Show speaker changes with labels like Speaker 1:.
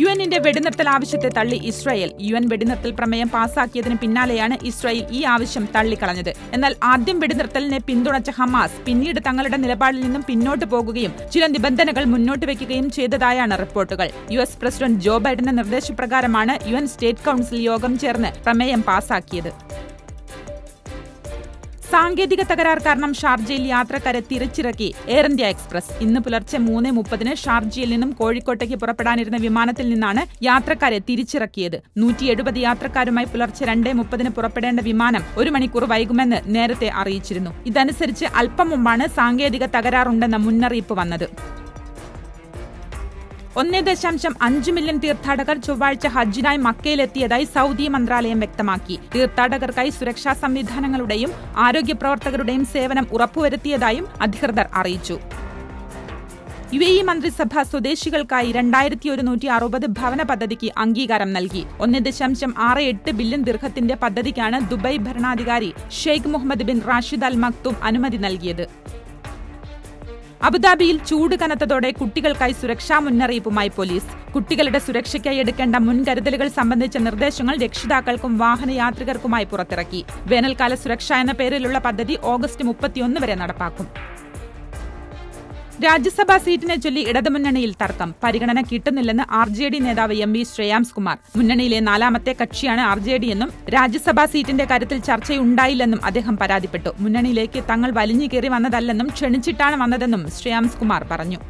Speaker 1: U എന്നിന്റെ വെടിനിർത്തൽ ആവശ്യത്തെ തള്ളി ഇസ്രായേൽ. യു എൻ വെടിനിർത്തൽ പ്രമേയം പാസാക്കിയതിന് പിന്നാലെയാണ് ഇസ്രായേൽ ഈ ആവശ്യം തള്ളിക്കളഞ്ഞത്. എന്നാൽ ആദ്യം വെടിനിർത്തലിനെ പിന്തുണച്ച ഹമാസ് പിന്നീട് തങ്ങളുടെ നിലപാടിൽ നിന്നും പിന്നോട്ട് പോകുകയും ചില നിബന്ധനകൾ മുന്നോട്ട് വയ്ക്കുകയും ചെയ്തതായാണ് റിപ്പോർട്ടുകൾ. യു എസ് പ്രസിഡന്റ് ജോ ബൈഡന്റെ നിർദ്ദേശപ്രകാരമാണ് യു എൻ സ്റ്റേറ്റ് കൌൺസിൽ യോഗം ചേർന്ന് പ്രമേയം പാസാക്കിയത്. സാങ്കേതിക തകരാർ കാരണം ഷാർജയിൽ യാത്രക്കാരെ തിരിച്ചിറക്കി. Air India express. ഇന്ന് പുലർച്ചെ മൂന്ന് മുപ്പതിന് ഷാർജയിൽ നിന്നും കോഴിക്കോട്ടേക്ക് പുറപ്പെടാനിരുന്ന വിമാനത്തിൽ നിന്നാണ് യാത്രക്കാരെ തിരിച്ചിറക്കിയത്. നൂറ്റി എഴുപത് യാത്രക്കാരുമായി പുലർച്ചെ രണ്ടേ മുപ്പതിന് പുറപ്പെടേണ്ട വിമാനം ഒരു മണിക്കൂർ വൈകുമെന്ന് നേരത്തെ അറിയിച്ചിരുന്നു. ഇതനുസരിച്ച് അല്പം മുമ്പാണ് സാങ്കേതിക തകരാറുണ്ടെന്ന മുന്നറിയിപ്പ് വന്നത്. ഒന്നേ ദശാംശം അഞ്ച് മില്യൺ തീർത്ഥാടകർ ചൊവ്വാഴ്ച ഹജ്ജിനായി മക്കയിലെത്തിയതായി സൗദി മന്ത്രാലയം വ്യക്തമാക്കി. തീർത്ഥാടകർക്കായി സുരക്ഷാ സംവിധാനങ്ങളുടെയും ആരോഗ്യ പ്രവർത്തകരുടെയും സേവനം ഉറപ്പുവരുത്തിയതായും അധികൃതർ അറിയിച്ചു. യു എ ഇ മന്ത്രിസഭ സ്വദേശികൾക്കായി രണ്ടായിരത്തി ഒരുന്നൂറ്റി അറുപത് ഭവന പദ്ധതിക്ക് അംഗീകാരം നൽകി. ഒന്ന് ദശാംശം ആറ് എട്ട് ബില്യൺ ദീർഘത്തിന്റെ പദ്ധതിക്കാണ് ദുബായ് ഭരണാധികാരി ഷെയ്ഖ് മുഹമ്മദ് ബിൻ റാഷിദ് അൽ മക്തും അനുമതി നൽകിയത്. അബുദാബിയിൽ ചൂട് കനത്തതോടെ കുട്ടികൾക്കായി സുരക്ഷാ മുന്നറിയിപ്പുമായി പോലീസ്. കുട്ടികളുടെ സുരക്ഷയ്ക്കായി എടുക്കേണ്ട മുൻകരുതലുകൾ സംബന്ധിച്ച നിർദ്ദേശങ്ങൾ രക്ഷിതാക്കൾക്കും വാഹനയാത്രികർക്കുമായി പുറത്തിറക്കി. വേനൽക്കാല സുരക്ഷ എന്ന പേരിലുള്ള പദ്ധതി ഓഗസ്റ്റ് മുപ്പത്തിയൊന്ന് വരെ നടപ്പാക്കും. രാജ്യസഭാ സീറ്റിനെ ചൊല്ലി ഇടതുമുന്നണിയിൽ തർക്കം. പരിഗണന കിട്ടുന്നില്ലെന്ന് ആർ ജെ ഡി നേതാവ് എം വി ശ്രേയാംസ് കുമാർ. മുന്നണിയിലെ നാലാമത്തെ കക്ഷിയാണ് ആർ ജെ ഡി എന്നും രാജ്യസഭാ സീറ്റിന്റെ കാര്യത്തിൽ ചർച്ചയുണ്ടായില്ലെന്നും അദ്ദേഹം പരാതിപ്പെട്ടു. മുന്നണിയിലേക്ക് തങ്ങൾ വലിഞ്ഞു കയറി വന്നതല്ലെന്നും ക്ഷണിച്ചിട്ടാണ് വന്നതെന്നും ശ്രേയാംസ് കുമാർ പറഞ്ഞു.